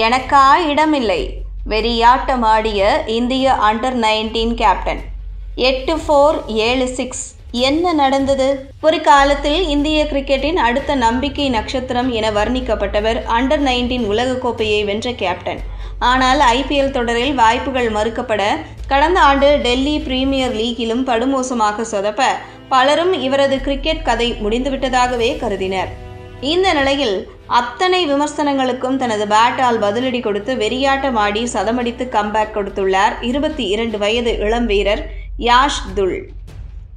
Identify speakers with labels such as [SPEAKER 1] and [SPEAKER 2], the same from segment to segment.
[SPEAKER 1] எனக்கா இடமில்லை. வெறியாட்டமாடிய இந்திய அண்டர் நைன்டீன் கேப்டன் எட்டு ஃபோர் ஏழு சிக்ஸ் என்ன நடந்தது? ஒரு காலத்தில் இந்திய கிரிக்கெட்டின் அடுத்த நம்பிக்கை நட்சத்திரம் என வர்ணிக்கப்பட்டவர் அண்டர் நைன்டீன் உலகக்கோப்பையை வென்ற கேப்டன் ஆனால் ஐபிஎல் தொடரில் வாய்ப்புகள் மறுக்கப்பட கடந்த ஆண்டு டெல்லி பிரீமியர் லீக்கிலும் படுமோசமாக சொதப்ப பலரும் இவரது கிரிக்கெட் கதை முடிந்துவிட்டதாகவே கருதினர். இந்த நிலையில் அத்தனை விமர்சனங்களுக்கும் தனது பேட்டால் பதிலடி கொடுத்து வெறியாட்டமாடி சதமடித்து கம்பேக் கொடுத்துள்ளார் இருபத்தி இரண்டு வயது இளம் வீரர் யாஷ் துல்.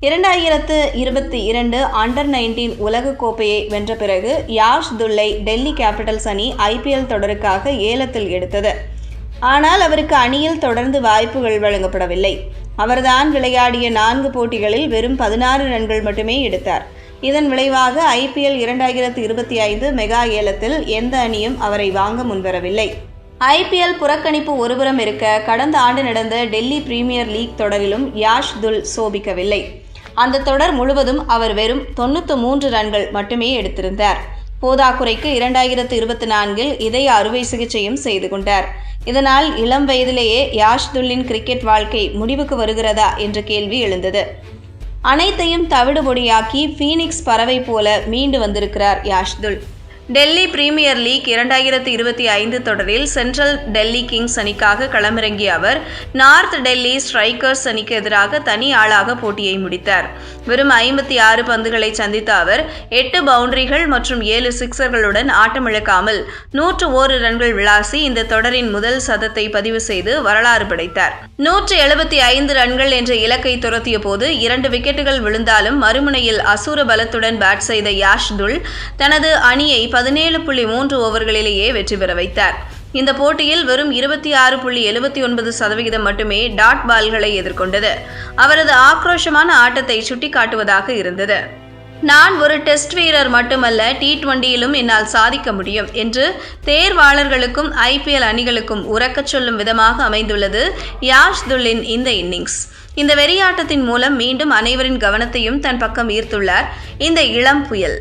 [SPEAKER 1] இரண்டாயிரத்து இருபத்தி இரண்டு அண்டர் நைன்டீன் உலகக்கோப்பையை வென்ற பிறகு யாஷ் துல்லை டெல்லி கேபிட்டல்ஸ் அணி ஐபிஎல் தொடருக்காக ஏலத்தில் எடுத்தது. ஆனால் அவருக்கு அணியில் தொடர்ந்து வாய்ப்புகள் வழங்கப்படவில்லை. அவர்தான் விளையாடிய நான்கு போட்டிகளில் வெறும் பதினாறு ரன்கள் மட்டுமே எடுத்தார். இதன் விளைவாக ஐபிஎல் இரண்டாயிரத்து இருபத்தி ஐந்து மெகா ஏலத்தில் எந்த அணியும் அவரை வாங்க முன்வரவில்லை. ஐபிஎல் புறக்கணிப்பு ஒருபுறம் இருக்க கடந்த ஆண்டு நடந்த டெல்லி பிரீமியர் லீக் தொடரிலும் யாஷ் துல் சோபிக்கவில்லை. அந்த தொடர் முழுவதும் அவர் வெறும் தொண்ணூற்று மூன்று ரன்கள் மட்டுமே எடுத்திருந்தார். போதாக்குறைக்கு இரண்டாயிரத்து இருபத்தி நான்கில் இதய அறுவை சிகிச்சையும் செய்து கொண்டார். இதனால் இளம் வயதிலேயே யாஷ் துல்லின் கிரிக்கெட் வாழ்க்கை முடிவுக்கு வருகிறதா என்ற கேள்வி எழுந்தது. அனைத்தையும் தவிடுபொடியாக்கி ஃபீனிக்ஸ் பறவை போல மீண்டு வந்திருக்கிறார் யாஷ்துல். டெல்லி பிரீமியர் லீக் இரண்டாயிரத்தி இருபத்தி ஐந்து தொடரில் சென்ட்ரல் டெல்லி கிங்ஸ் அணிக்காக களமிறங்கிய அவர் நார்த் டெல்லி ஸ்ட்ரைக்கர்ஸ் அணிக்கு எதிராக தனி ஆளாக போட்டியை முடித்தார். வெறும் ஐம்பத்தி ஆறு பந்துகளை சந்தித்த அவர் எட்டு பவுண்டரிகள் மற்றும் ஏழு சிக்சர்களுடன் ஆட்டமிழக்காமல் நூற்று ஓரு ரன்கள் விளாசி இந்த தொடரின் முதல் சதத்தை பதிவு செய்து வரலாறு படைத்தார். நூற்று எழுபத்தி ஐந்து ரன்கள் என்ற இலக்கை துரத்திய போது இரண்டு விக்கெட்டுகள் விழுந்தாலும் மறுமுனையில் அசூர பலத்துடன் பேட் செய்த யாஷ் துல் தனது அணியை பதினேழு புள்ளி மூன்று ஓவர்களிலேயே வெற்றி பெற வைத்தார். இந்த போட்டியில் வெறும் இருபத்தி ஆறு புள்ளி எழுபத்தி ஒன்பது சதவிகிதம் மட்டுமே டாட் பால்களை எதிர்கொண்டது. அவரது ஆக்ரோஷமான ஆட்டத்தை சுட்டிக்காட்டுவதாக இருந்தது. நான் ஒரு டெஸ்ட் வீரர் மட்டுமல்ல டி டுவெண்டியிலும் என்னால் சாதிக்க முடியும் என்று தேர்வாளர்களுக்கும் ஐபிஎல் அணிகளுக்கும் உறக்கச் சொல்லும் விதமாக அமைந்துள்ளது யாஷ் துல்லின் இந்த இன்னிங்ஸ். இந்த வெறியாட்டத்தின் மூலம் மீண்டும் அனைவரின் கவனத்தையும் தன் பக்கம் ஈர்த்துள்ளார். இந்த இளம் புயல்.